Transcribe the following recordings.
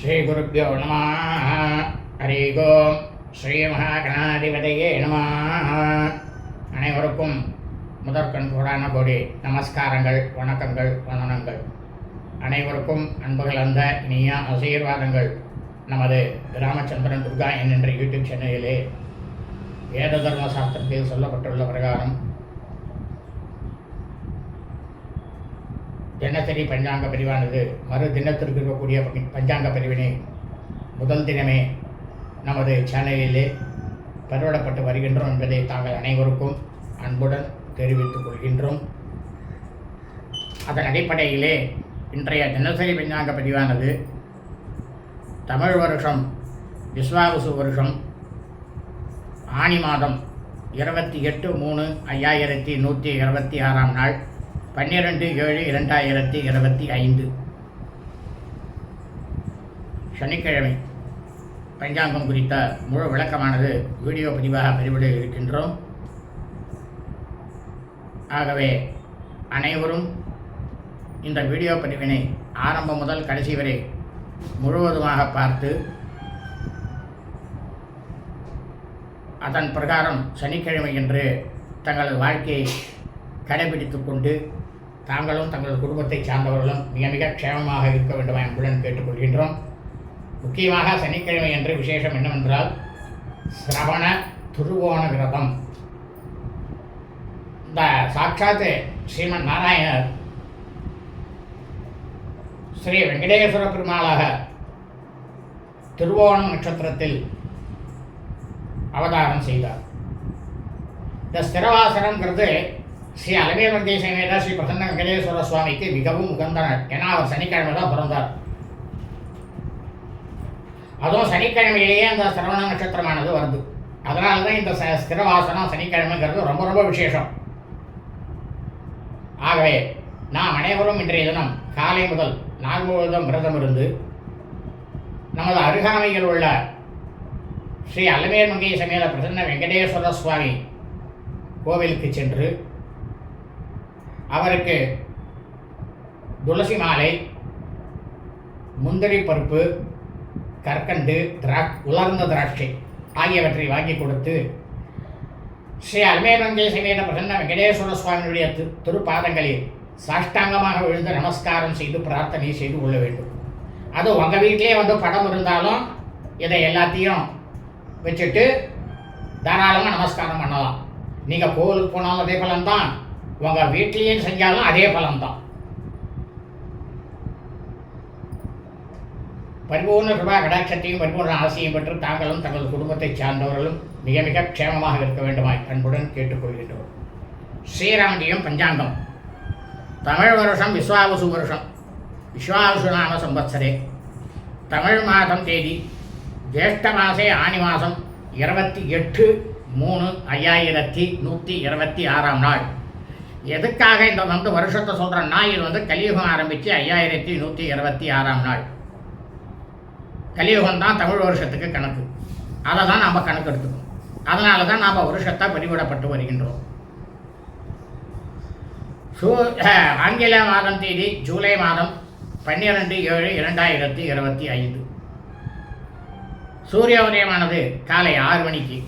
ஸ்ரீகுருப்போ நம. ஹரி ஓம். ஸ்ரீ மகாகணாதிபதியே நம. அனைவருக்கும் முதற்கண் கூடான கோடி நமஸ்காரங்கள் வணக்கங்கள் வந்தனங்கள். அனைவருக்கும் அன்புகள் அந்த இனிய ஆசீர்வாதங்கள். நமது ராமச்சந்திரன் துர்கா என்கின்ற யூடியூப் சேனலிலே வேத தர்ம சாஸ்திரத்தில் சொல்லப்பட்டுள்ள பிரகாரம் தினசரி பஞ்சாங்க பிரிவானது மறு தினத்திற்கு இருக்கக்கூடிய பஞ்சாங்க பிரிவினை முதல் தினமே நமது சேனலிலே பரவிடப்பட்டு வருகின்றோம் என்பதை தாங்கள் அனைவருக்கும் அன்புடன் தெரிவித்துக் கொள்கின்றோம். அதன் அடிப்படையிலே இன்றைய தினசரி பஞ்சாங்க பதிவானது தமிழ் வருஷம் விஸ்வாவசு வருஷம் ஆனி மாதம் இருபத்தி எட்டு மூணு ஐயாயிரத்தி நூற்றி இருபத்தி ஆறாம் நாள் பன்னிரெண்டு ஏழு இரண்டாயிரத்தி இருபத்தி ஐந்து. சனிக்கிழமை பஞ்சாங்கம் குறித்த முழு விளக்கமானது வீடியோ பதிவாக பதிவிட இருக்கின்றோம். ஆகவே அனைவரும் இந்த வீடியோ பதிவினை ஆரம்பம் முதல் கடைசி வரை முழுவதுமாக பார்த்து அதன் பிரகாரம் சனிக்கிழமை என்று தங்களது வாழ்க்கையை கடைபிடித்து கொண்டு தாங்களும் தங்களது குடும்பத்தை சார்ந்தவர்களும் மிக மிக க்ஷேமமாக இருக்க வேண்டும் என்புடன் கேட்டுக்கொள்கின்றோம். முக்கியமாக சனிக்கிழமை என்று விசேஷம் என்னவென்றால் சிரவண துருவோண விரதம். இந்த சாட்சாத்து ஸ்ரீமன் நாராயணர் ஸ்ரீ வெங்கடேஸ்வர பெருமாளாக திருவோணம் நட்சத்திரத்தில் அவதாரம் செய்தார். இந்த ஸ்திரவாசனங்கிறது ஸ்ரீ அலமே மந்திய ஸ்ரீ பிரசன்ன வெங்கடேஸ்வர சுவாமிக்கு மிகவும் உகந்த ஏன்னா அவர் சனிக்கிழமை தான் பிறந்தார். அதுவும் சனிக்கிழமையிலேயே அந்த சிரவண நட்சத்திரமானது வருது. அதனால தான் இந்த ச- ஸ்திரவாசனம் சனிக்கிழமைங்கிறது ரொம்ப ரொம்ப விசேஷம். ஆகவே நாம் அனைவரும் இன்றைய தினம் காலை முதல் நாள் முழுவதும் விரதம் இருந்து நமது அருகாமையில் உள்ள ஸ்ரீ அல்லமேல் மங்கை சமேத பிரசன்ன வெங்கடேஸ்வர சுவாமி கோவிலுக்கு சென்று அவருக்கு துளசி மாலை முந்திரி பருப்பு கற்கண்டு திராக் உலர்ந்த திராட்சை ஆகியவற்றை வாங்கி கொடுத்து ஸ்ரீ அல்மேலங்கை சமேத பிரசன்ன வெங்கடேஸ்வர சுவாமியுடைய திரு திருப்பாதங்களில் சாஷ்டாங்கமாக விழுந்து நமஸ்காரம் செய்து பிரார்த்தனை செய்து கொள்ள வேண்டும். அது உங்கள் வீட்டிலே வந்து படம் இருந்தாலும் இதை எல்லாத்தையும் வச்சுட்டு தாராளமாக நமஸ்காரம் பண்ணலாம். நீங்கள் கோவிலுக்கு போனாலும் அதே பலன்தான். உங்கள் வீட்லேயும் செஞ்சாலும் அதே பலன்தான் பரிபூர்ண கிருபா கடாட்சத்தையும் பரிபூர்ண ஆசையும் பெற்று தாங்களும் தங்கள் குடும்பத்தைச் சார்ந்தவர்களும் மிக மிக க்ஷேமமாக இருக்க வேண்டுமாய் அன்புடன் கேட்டுக்கொள்கின்றோம். ஸ்ரீராமஜியம் பஞ்சாங்கம். தமிழ் வருஷம் விஸ்வாவசு வருஷம். விஸ்வாவசு நாம சம்பத்சரே தமிழ் மாதம் தேதி ஜேஷ்ட மாசே ஆனி மாதம் இருபத்தி எட்டு மூணு ஐயாயிரத்தி நூற்றி இருபத்தி ஆறாம் நாள். எதுக்காக இந்த வந்து வருஷத்தை சொல்கிறேன்னா இது வந்து கலியுகம் ஆரம்பித்து ஐயாயிரத்தி நூற்றி இருபத்தி ஆறாம் நாள். கலியுகம் தான் தமிழ் வருஷத்துக்கு கணக்கு. அதை தான் நாம் கணக்கு எடுத்துக்கணும். அதனால தான் நாம் வருஷத்தை பறிவிடப்பட்டு வருகின்றோம். சூ ஆங்கில மாதம் தேதி ஜூலை மாதம் பன்னிரெண்டு ஏழு இரண்டாயிரத்தி இருபத்தி ஐந்து. சூரிய உதயமானது காலை ஆறு மணிக்கு.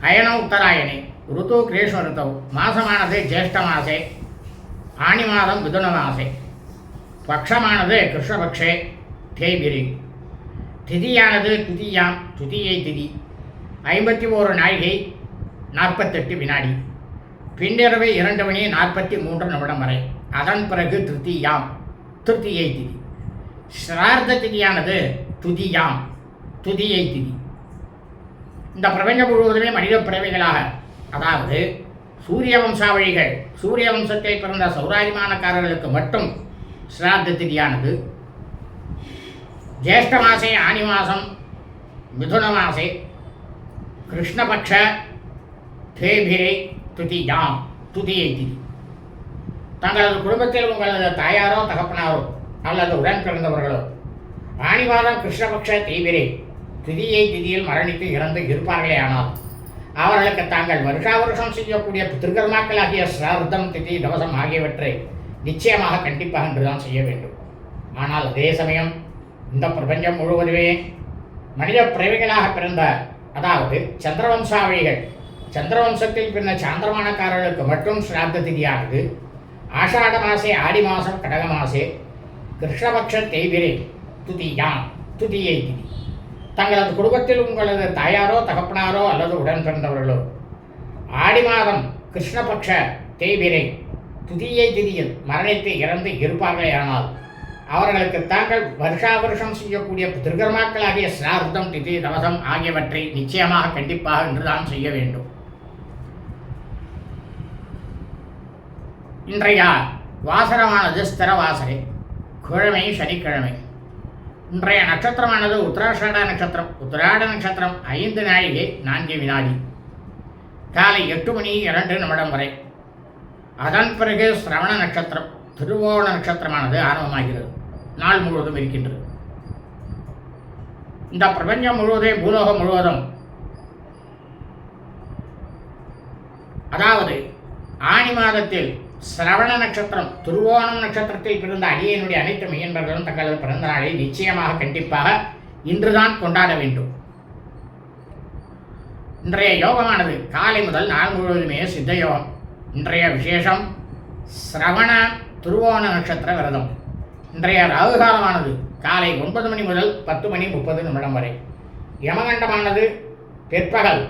அயன உத்தராயணி ருத்து கிரீஷ்ம ருத்தவு மாசமானது ஜேஷ்ட மாசே ஆணி மாதம் மிதுன மாசே பக்ஷமானது கிருஷ்ணபக்ஷே தேய்பிரி. திதியானது துதியாம் துதியை திதி. ஐம்பத்தி ஓரு நாழிகை நாற்பத்தெட்டு வினாடி. பின்னிரவு இரண்டு மணி நாற்பத்தி மூன்று நிமிடம் வரை. அதன் பிறகு திருத்தியாம் திருத்தியை திதி. ஸ்ரார்த்த திதியானது துதியாம் துதியை திதி. இந்த பிரபஞ்சம் முழுவதுமே மனித பிறவிகளாக. அதாவது சூரிய வம்சாவழிகள் சூரிய வம்சத்தில் பிறந்த சௌராதிமானக்காரர்களுக்கு மட்டும் சிராத்த திதியானது ஜேஷ்ட மாசே ஆனி மாதம் மிதுன மாசே கிருஷ்ணபக்ஷ தேபிரை துதியாம் துதியை திதி. தங்களது குடும்பத்தில் உங்களது தாயாரோ தகப்பனாரோ அல்லது உடன் பிறந்தவர்களோ ஆனி மாதம் கிருஷ்ணபக்ஷ தேபிரே திதியை திதியில் மரணித்து இறந்து இருப்பார்களே ஆனால் அவர்களுக்கு தாங்கள் வருஷா வருஷம் செய்யக்கூடிய திருக்கர்மாக்களாகிய சிரார்த்தம் திதி தவசம் ஆகியவற்றை நிச்சயமாக கண்டிப்பாக என்றுதான் செய்ய வேண்டும். ஆனால் அதே சமயம் இந்த பிரபஞ்சம் முழுவதுமே மனித பிறவிகளாக பிறந்த அதாவது சந்திரவம்சாவழிகள் சந்திரவம்சத்தில் பிறந்த சாந்திரமானக்காரர்களுக்கு மட்டும் சிராத்த திதியானது. ஆஷாட மாசே ஆடி மாசம் கடக மாசே கிருஷ்ணபக்ஷ தேய்பிரே துதியான் துதியை திதி. தங்களது குடும்பத்தில் உங்களது தாயாரோ தகப்பனாரோ அல்லது உடன் பிறந்தவர்களோ ஆடி மாதம் கிருஷ்ணபக்ஷ தேய்பிரை துதியை திதியில் மரணத்தை இறந்து இருப்பார்களேயானால் அவர்களுக்கு தாங்கள் வருஷா வருஷம் செய்யக்கூடிய திருகர்மாக்களாகிய சிரார்த்தம் திதி தவசம் ஆகியவற்றை நிச்சயமாக கண்டிப்பாக இன்றுதான் செய்ய வேண்டும். இன்றைய வாசனமானது ஸ்திர வாசனை கிழமை சனிக்கிழமை. இன்றைய நட்சத்திரமானது உத்தராஷாட நட்சத்திரம். உத்தராட நட்சத்திரம் ஐந்து நாழிகை நான்கு வினாடி. காலை எட்டு மணி இரண்டு நிமிடம் வரை. அதன் பிறகு சிரவண நட்சத்திரம் திருவோண நட்சத்திரமானது ஆரம்பமாகிறது. நாள் முழுவதும் இருக்கின்றது. இந்த பிரபஞ்சம் முழுவதும் பூலோகம் முழுவதும். அதாவது ஆணி மாதத்தில் சிரவண நட்சத்திரம் துருவோணம் நட்சத்திரத்தில் பிறந்த அடியனுடைய அனைத்து மையன்பர்களும் தங்களது பிறந்த நாளை நிச்சயமாக கண்டிப்பாக இன்றுதான் கொண்டாட வேண்டும். இன்றைய யோகமானது காலை முதல் நாள் முழுவதுமே சித்த யோகம் இன்றைய விசேஷம் சிரவண துருவோண நட்சத்திர விரதம். இன்றைய ராகு காலமானது காலை ஒன்பது மணி முதல் பத்து மணி முப்பது நிமிடம் வரை. யமகண்டமானது பிற்பகல்.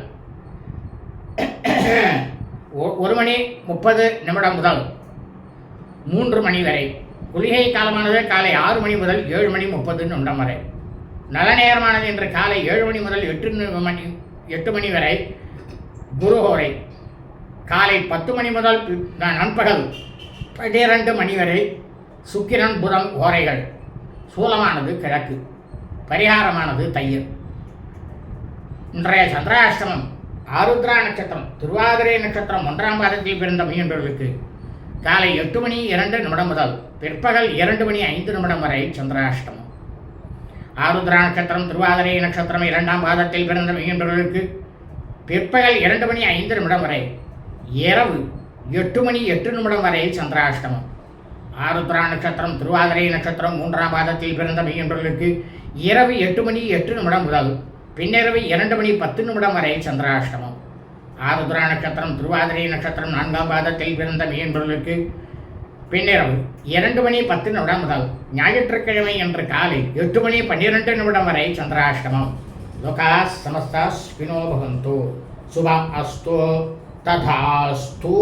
ஒரு மணி முப்பது நிமிடம் முதல் மூன்று மணி வரை. குளிகை காலமானது காலை ஆறு மணி முதல் ஏழு மணி முப்பது நிமிடம் வரை. நல்ல நேரமானது இன்று காலை ஏழு மணி முதல் எட்டு மணி எட்டு மணி வரை. குருஹோரை காலை பத்து மணி முதல் ந- நண்பகல் பன்னிரண்டு மணி வரை சுக்கிரன் புதன் ஓரைகள். சூலமானது கிழக்கு. பரிகாரமானது தையல். இன்றைய சந்திராஷ்டமம் ஆருத்ரா நட்சத்திரம் திருவாதிரை நட்சத்திரம் ஒன்றாம் பாதத்தில் பிறந்த மீன்பர்களுக்கு காலை எட்டு மணி இரண்டு நிமிடம் முதல் பிற்பகல் இரண்டு மணி ஐந்து நிமிடம் வரை சந்திராஷ்டமம். ஆருத்ரா நட்சத்திரம் திருவாதிரை நட்சத்திரம் இரண்டாம் பாதத்தில் பிறந்த மீன்பர்களுக்கு பிற்பகல் இரண்டு மணி ஐந்து நிமிடம் வரை இரவு எட்டு மணி எட்டு நிமிடம் வரை சந்திராஷ்டமம். ஆருத்ரா நட்சத்திரம் திருவாதிரை நட்சத்திரம் மூன்றாம் பாதத்தில் பிறந்த மீன்பர்களுக்கு இரவு எட்டு மணி எட்டு நிமிடம் முதல் பின்னிரவு இரண்டு மணி பத்து நிமிடம் வரை சந்திராஷ்டமம். ஆருத்ரா நட்சத்திரம் திருவாதிரை நட்சத்திரம் நான்காம் பாதத்தில் பிறந்த மீன்பொருளுக்கு பின்னிரவு இரண்டு மணி பத்து நிமிடம் முதல் ஞாயிற்றுக்கிழமை என்று காலை எட்டு மணி பன்னிரெண்டு நிமிடம் வரை சந்திராஷ்டமம். லோகா சமஸ்தா ஸ்பினோ பவந்து சுபம் அஸ்து ததாஸ்து.